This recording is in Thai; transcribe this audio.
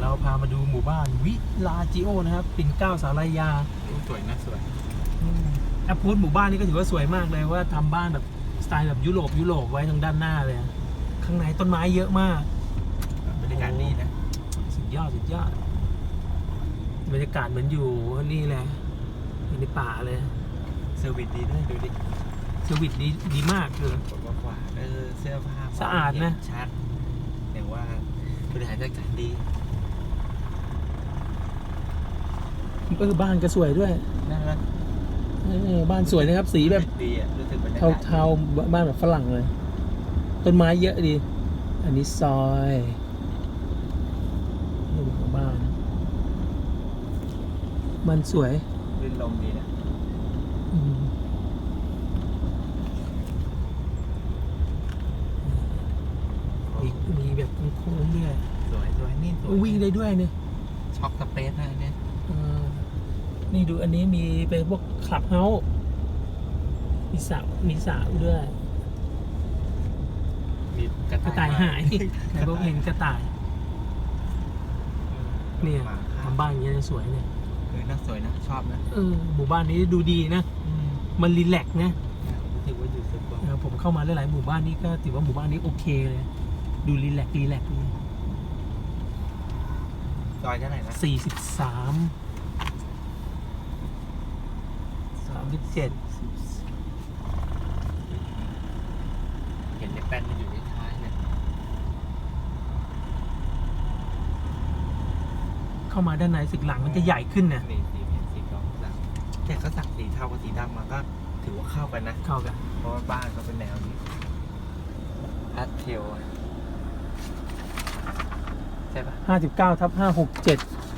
ยวเราพามาดูหมู่บ้านวิลาจิโอนะครับ ปิ่นเกล้าสารยาสวยนะสวยแอปโพสหมู่บ้านนี้ก็ถือว่าสวยมากเลยว่าทำบ้านแบบสไตล์แบบยุโรปยุโรปไว้ทางด้านหน้าเลย ข้างในต้นไม้เยอะมากบรรยากาศดีนะสุดยอดสุดยอดบรรยากาศเหมือนอยู่นี่แหละอยู่ในป่าเลยเซอร์วิสดีด้วยดูดิสวิตดีดีมากคือกดกว่าๆเออเสื้อผ้าสะอาดนะเห็ชัดแต่ว่าบริหารจัดการดี เออบ้านก็สวยด้วยน่ารักเออบ้านสวยนะครับ สีแบบดีอะรู้สึกบรรยากาเทาศเทาๆบ้านแบบฝรั่งเลย ต้นไม้เยอะดี อันนี้ซอยนี่ดูของบ้านมันสวยรื่นลมดีนะอืมมีมีแบบโค้งๆด้วยสวยสวยนี่สวยวิ่งได้ด้วยเนี่ยช็อกสเปซอะไรเนี่ยเออ นี่ดูอันนี้มีเป็นพวกคลับเฮาส์มีสระมีสระด้วย มีกระกระต่ายหายในพวกเห็นกระต่าย เนี่ยหมาข้ามทำบ้านอย่างเงี้ยสวยเนี่ยเออน่าสวยนะ ชอบนะเออหมู่บ้านนี้ดูดีนะอืมมันรีแลกซ์นะรู้สึกว่าอยู่สุดบเออผมเข้ามาหลายๆหมู่บ้านนี้ก็ถือว่าหมู่บ้านนี้โอเคเลย ดูรีแลกซ์รีแลกซ์ซอยเท่าไหร่นะสี่ สิบสามสามสิบเจ็ดเห็นในแป้นมันอยู่ในท้ายเนี่ยเข้ามาด้านในสึกหลังมันจะใหญ่ขึ้นนะนี่สีเห็นสีกองสักแต่เขาสักสีเทากับสีดำมาก็ถือว่าเข้ากันนะ เข้ากัน เพราะว่าบ้านเขาเป็นแนวนี้พาสเทลอะใช่ปะห้าสิบเก้าทับห้าหกเจ็ดอ